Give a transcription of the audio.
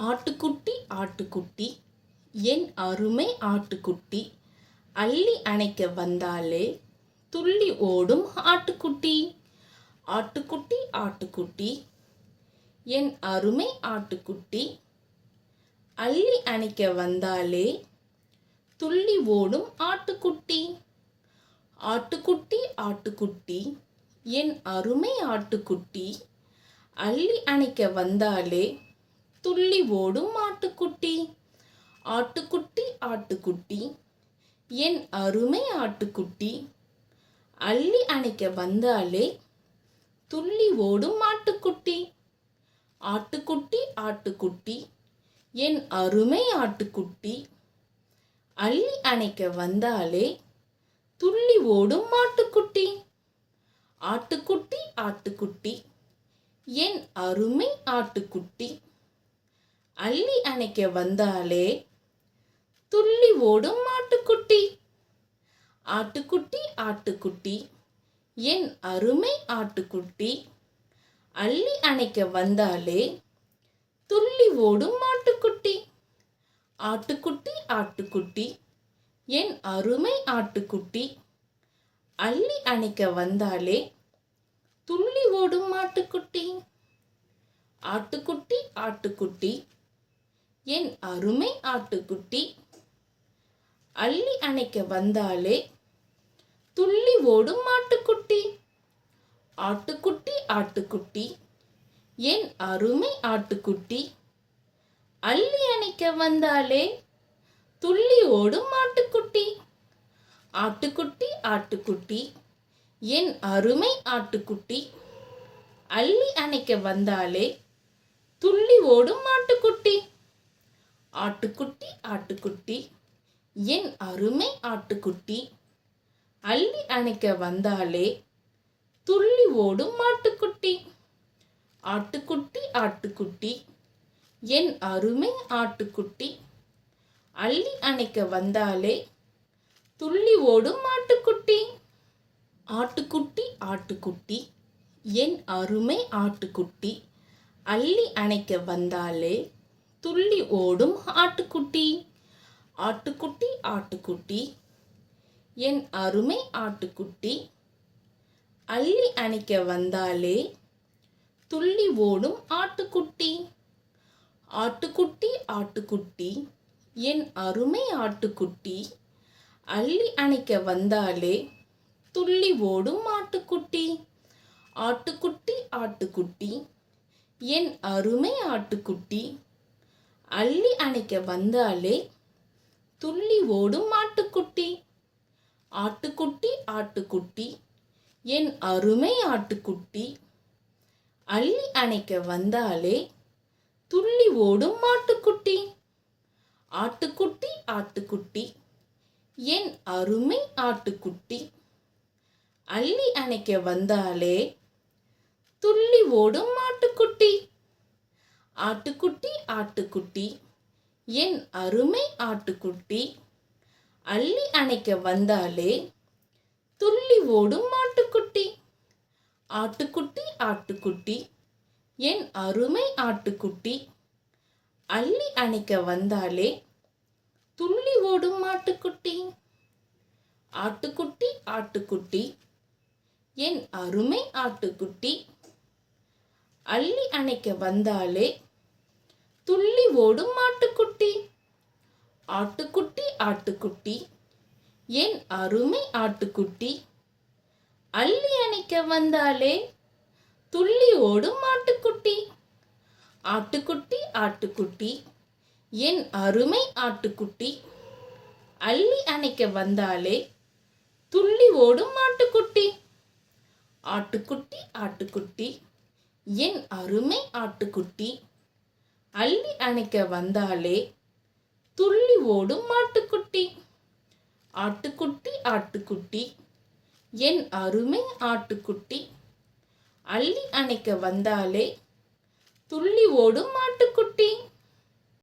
ஆட்டுக்குட்டி ஆட்டுக்குட்டி. என் அருமை ஆட்டுக்குட்டி. அள்ளி அணைக்க வந்தாலே துள்ளி ஓடும் ஆட்டுக்குட்டி. ஆட்டுக்குட்டி ஆட்டுக்குட்டி. என் அருமை ஆட்டுக்குட்டி. அள்ளி அணைக்க வந்தாலே துள்ளி ஓடும் ஆட்டுக்குட்டி. ஆட்டுக்குட்டி ஆட்டுக்குட்டி. என் அருமை ஆட்டுக்குட்டி. அள்ளி அணைக்க வந்தாலே துள்ளி ஓடும் ஆட்டுக்குட்டி. ஆட்டுக்குட்டி ஆட்டுக்குட்டி. என் அருமை ஆட்டுக்குட்டி. அள்ளி அணைக்க வந்தாலே துள்ளி ஓடும் ஆட்டுக்குட்டி. ஆட்டுக்குட்டி ஆட்டுக்குட்டி. என் அருமை ஆட்டுக்குட்டி. அள்ளி அணைக்க வந்தாலே துள்ளி ஓடும் மாட்டுக்குட்டி ஆட்டுக்குட்டி ஆட்டுக்குட்டி. என் அருமை ஆட்டுக்குட்டி. அள்ளி அணைக்க வந்தாலே துள்ளி ஓடும் மாட்டுக்குட்டி ஆட்டுக்குட்டி ஆட்டுக்குட்டி. என் அருமை ஆட்டுக்குட்டி. அள்ளி அணைக்க வந்தாலே துள்ளி ஓடும் மாட்டுக்குட்டி ஆட்டுக்குட்டி ஆட்டுக்குட்டி. என் அருமை ஆட்டுக்குட்டி. அள்ளி அணைக்க வந்தாலே துள்ளி ஓடும் மாட்டுக்குட்டி ஆட்டுக்குட்டி ஆட்டுக்குட்டி. என் அருமை ஆட்டுக்குட்டி அள்ளி அணைக்க வந்தாலே துள்ளி ஓடும் மாட்டுக்குட்டி ஆட்டுக்குட்டி ஆட்டுக்குட்டி என் அருமை ஆட்டுக்குட்டி அள்ளி அணைக்க வந்தாலே துள்ளி ஓடும் மாட்டுக்குட்டி ஆட்டுக்குட்டி ஆட்டுக்குட்டி என் அருமை ஆட்டுக்குட்டி அள்ளி அணைக்க வந்தாலே துள்ளி ஓடும் மாட்டுக்குட்டி ஆட்டுக்குட்டி ஆட்டுக்குட்டி. என் அருமை ஆட்டுக்குட்டி. அள்ளி அணைக்க வந்தாலே துள்ளி ஓடும் மாட்டுக்குட்டி ஆட்டுக்குட்டி ஆட்டுக்குட்டி. என் அருமை ஆட்டுக்குட்டி. அள்ளி அணைக்க வந்தாலே துள்ளி ஓடும் மாட்டுக்குட்டி ஆட்டுக்குட்டி ஆட்டுக்குட்டி. என் அருமை ஆட்டுக்குட்டி. அள்ளி அணைக்க வந்தாலே துள்ளி ஓடும் ஆட்டுக்குட்டி. ஆட்டுக்குட்டி ஆட்டுக்குட்டி. என் அருமை ஆட்டுக்குட்டி. அள்ளி அணைக்க வந்தாலே துள்ளி ஓடும் ஆட்டுக்குட்டி. ஆட்டுக்குட்டி ஆட்டுக்குட்டி. என் அருமை ஆட்டுக்குட்டி. அள்ளி அணைக்க வந்தாலே துள்ளி ஓடும் ஆட்டுக்குட்டி. ஆட்டுக்குட்டி ஆட்டுக்குட்டி. என் அருமை ஆட்டுக்குட்டி. அள்ளி அணைக்க வந்தாலே துள்ளி ஓடும் ஆட்டுக்குட்டி. ஆட்டுக்குட்டி ஆட்டுக்குட்டி என் அருமை ஆட்டுக்குட்டி. அள்ளி அணைக்க வந்தாலே துள்ளி ஓடும் மாட்டுக்குட்டி ஆட்டுக்குட்டி ஆட்டுக்குட்டி என் அருமை ஆட்டுக்குட்டி. அள்ளி அணைக்க வந்தாலே துள்ளி ஓடும் மாட்டுக்குட்டி ஆட்டுக்குட்டி ஆட்டுக்குட்டி. என் அருமை ஆட்டுக்குட்டி அள்ளி அணைக்க வந்தாலே துள்ளி ஓடும் மாட்டுக்குட்டி ஆட்டுக்குட்டி ஆட்டுக்குட்டி என் அருமை ஆட்டுக்குட்டி அள்ளி அணைக்க வந்தாலே துள்ளி ஓடும் மாட்டுக்குட்டி ஆட்டுக்குட்டி ஆட்டுக்குட்டி என் அருமை ஆட்டுக்குட்டி அள்ளி அணைக்க வந்தாலே துள்ளி ஓடும் மாட்டுக்குட்டி ஆட்டுக்குட்டி ஆட்டுக்குட்டி. என் அருமை ஆட்டுக்குட்டி. அள்ளி அணைக்க வந்தாலே துள்ளி ஓடும் மாட்டுக்குட்டி ஆட்டுக்குட்டி ஆட்டுக்குட்டி. என் அருமை ஆட்டுக்குட்டி. அள்ளி அணைக்க வந்தாலே துள்ளி ஓடும் மாட்டுக்குட்டி ஆட்டுக்குட்டி ஆட்டுக்குட்டி. என் அருமை ஆட்டுக்குட்டி. அள்ளி அணைக்க வந்தாலே துள்ளி ஓடும் மாட்டுக்குட்டி ஆட்டுக்குட்டி ஆட்டுக்குட்டி. என் அருமை ஆட்டுக்குட்டி. அள்ளி அணைக்க வந்தாலே துள்ளி ஓடும் மாட்டுக்குட்டி